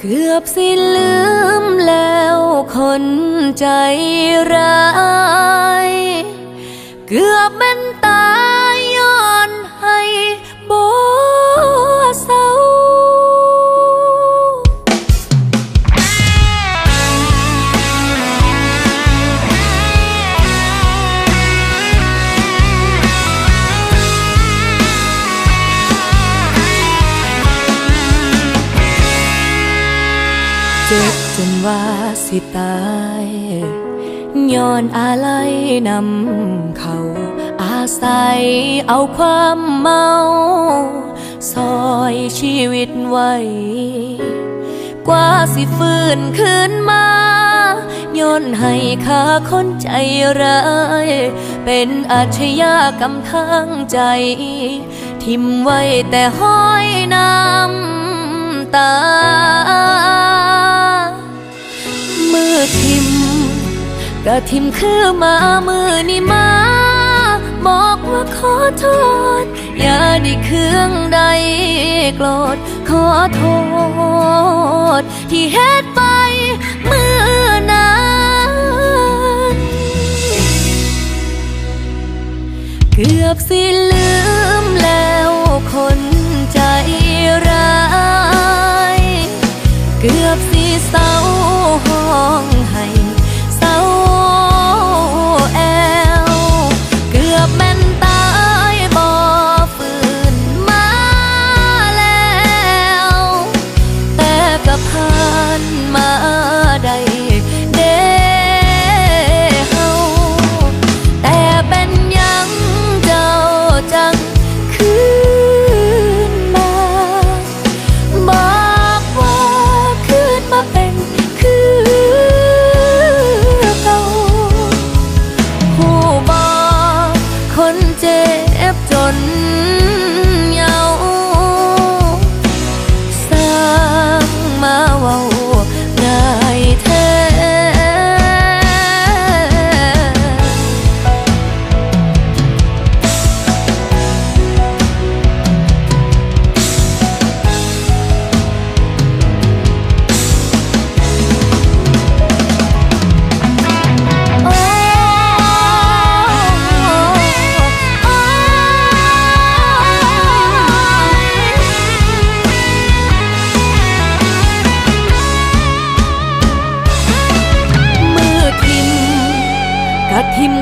เกือบสิลืมแล้วคนใจร้าย เกือบแมันต เจ็บจนว่าสิตายย้อนอะไรนำเขาอาศัยเอาความเมาซอยชีวิตไว้ กว่าสิฟื้นคืนมาย้อนให้ค่าคนใจร้าย เป็นอาชญากรรมทางใจ ทิมไว้แต่ห้อยน้ำตา กะทิมคือมามือนี่มา บอกว่าขอโทษ อย่าได้เครื่องใดโกรธ ขอโทษ ที่เฮ็ดไปมือนั้นเกือบสิลืมแล้วคนใจร้าย เกือบสิ น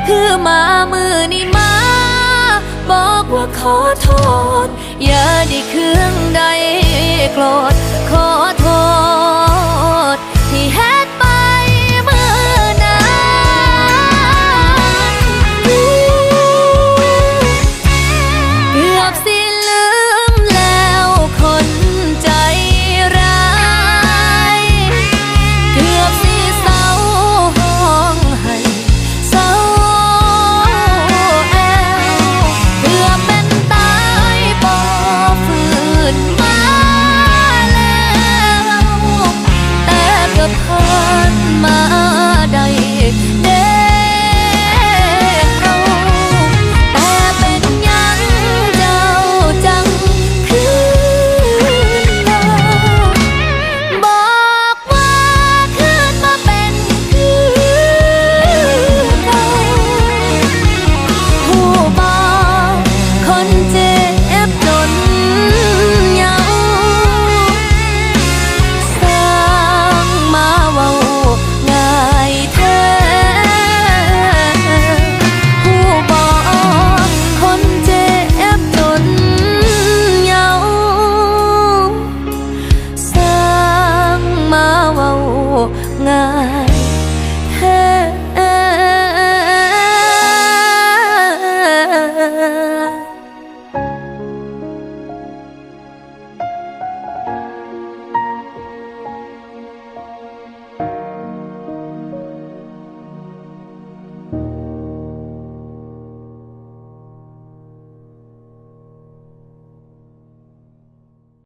คือมามือนี่มา บอกว่าขอโทษ อย่าได้เครื่องใดโกรธ ส